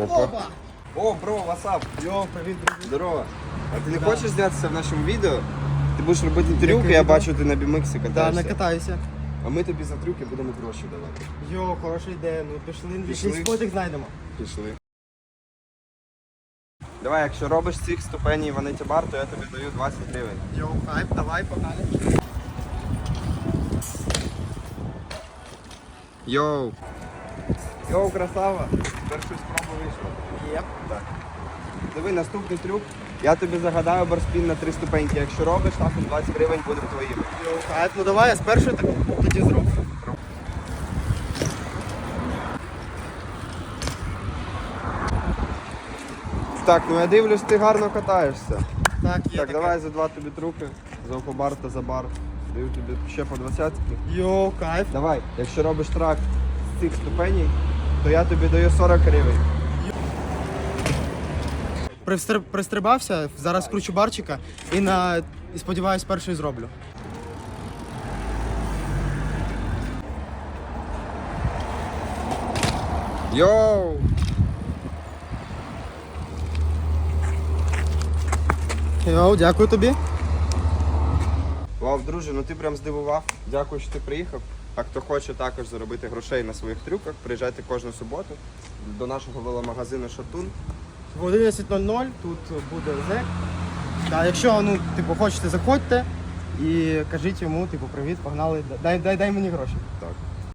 Опа. О, бро, васап. Йо, привіт, друзі. Здорово. А ти не Да. хочеш знятися в нашому відео? Ти будеш робити трюки, я відео? бачу, ти на бімиксі Да, катаєшся. не катаюся. А ми тобі за трюки будемо гроші давати. Йо, хороша ідея. Ну пішли, Пішли. якийсь спотик знайдемо. Пішли. Давай, якщо робиш цих ступеней ванеті бар, то я тобі даю 20 гривень. Йо, хайп, давай, погнали. Йоу. Йоу, красава. Першу спробу вийшло. Єп. Так. Диви, наступний трюк. Я тобі загадаю барспін на три ступеньки. Якщо робиш, так 20 гривень буде твоїм. Йо, хайп, ну давай я спершу так тоді зроблю. Так, ну я дивлюсь, ти гарно катаєшся. Так, є Так, таке. давай за два тобі трюки. За окобар та за бар. Даю тобі ще по 20. Йо, кайф. Давай, якщо робиш трак з цих ступеней, то я тобі даю 40 гривень. Пристр- Пристрибався, зараз кручу барчика і на і сподіваюсь, перший зроблю. Йоу! Йоу, дякую тобі. Вау, друже, ну ти прям здивував. Дякую, що ти приїхав. А хто хоче також заробити грошей на своїх трюках, приїжджайте кожну суботу до нашого веломагазину Шатун. В 11.00 тут буде зек. Та, якщо ну, типу, хочете, заходьте і кажіть йому, типу, привіт, погнали, дай, дай, дай мені гроші. Так.